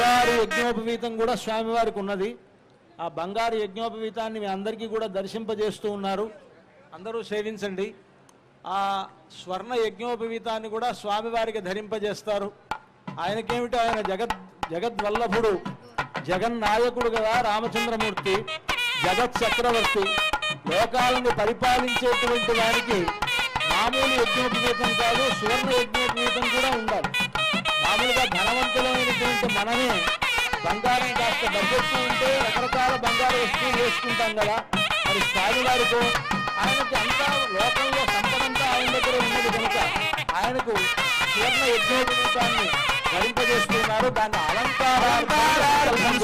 బంగారు యజ్ఞోపవీతం కూడా స్వామివారికి ఉన్నది. ఆ బంగారు యజ్ఞోపవీతాన్ని మీ అందరికీ కూడా దర్శింపజేస్తూ ఉన్నారు. అందరూ సేవించండి. ఆ స్వర్ణ యజ్ఞోపవీతాన్ని కూడా స్వామివారికి ధరింపజేస్తారు. ఆయనకేమిటి ఆయన జగత్ జగద్వల్లభుడు జగన్నాయకుడు కదా రామచంద్రమూర్తి జగత్ చక్రవర్తి. లోకాలను పరిపాలించేటువంటి వారికి మామూలు యజ్ఞోపవీతం కాదు సువర్ణ యజ్ఞోపవీతం కూడా ఉంది. మనమే బంగారం కాస్త బడ్జెట్ ఉంటే రకరకాల బంగారు వస్తువులు వేసుకుంటాం కదా. మరి స్వామి వారితో ఆయనకి అంతా లోకంలో సంపదంతా ఆయన దగ్గర ఉన్నది కనుక ఆయనకు సువర్ణ యజ్ఞోపవీతాన్ని ధరింపజేస్తున్నారు. దాన్ని అలంకారార్థం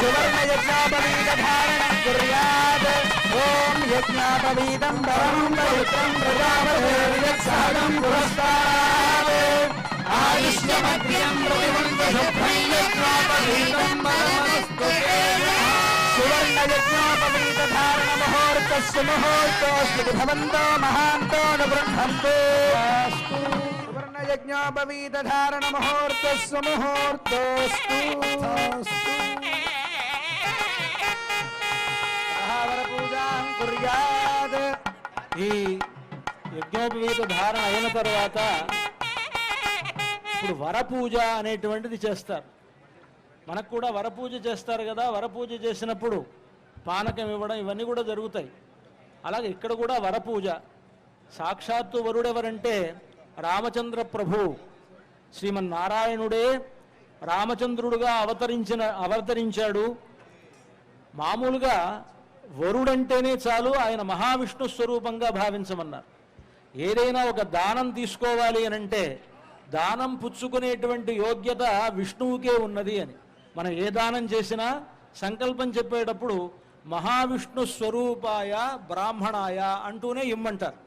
పూజాం ఈ యజ్ఞోపవీత ధారణ అయిన తర్వాత ఇప్పుడు వరపూజ అనేటువంటిది చేస్తారు. మనకు కూడా వరపూజ చేస్తారు కదా వరపూజ చేసినప్పుడు పానకం ఇవ్వడం ఇవన్నీ కూడా జరుగుతాయి. అలాగే ఇక్కడ కూడా వరపూజ. సాక్షాత్తు వరుడెవరంటే రామచంద్ర ప్రభు. శ్రీమన్నారాయణుడే రామచంద్రుడుగా అవతరించిన అవతరించాడు. మామూలుగా వరుడంటేనే చాలు ఆయన మహావిష్ణు స్వరూపంగా భావించమన్నారు. ఏదైనా ఒక దానం తీసుకోవాలి అని అంటే దానం పుచ్చుకునేటువంటి యోగ్యత విష్ణువుకే ఉన్నది అని. మనం ఏ దానం చేసినా సంకల్పం చెప్పేటప్పుడు మహావిష్ణు స్వరూపాయ బ్రాహ్మణాయ అంటూనే ఇమ్మంటారు.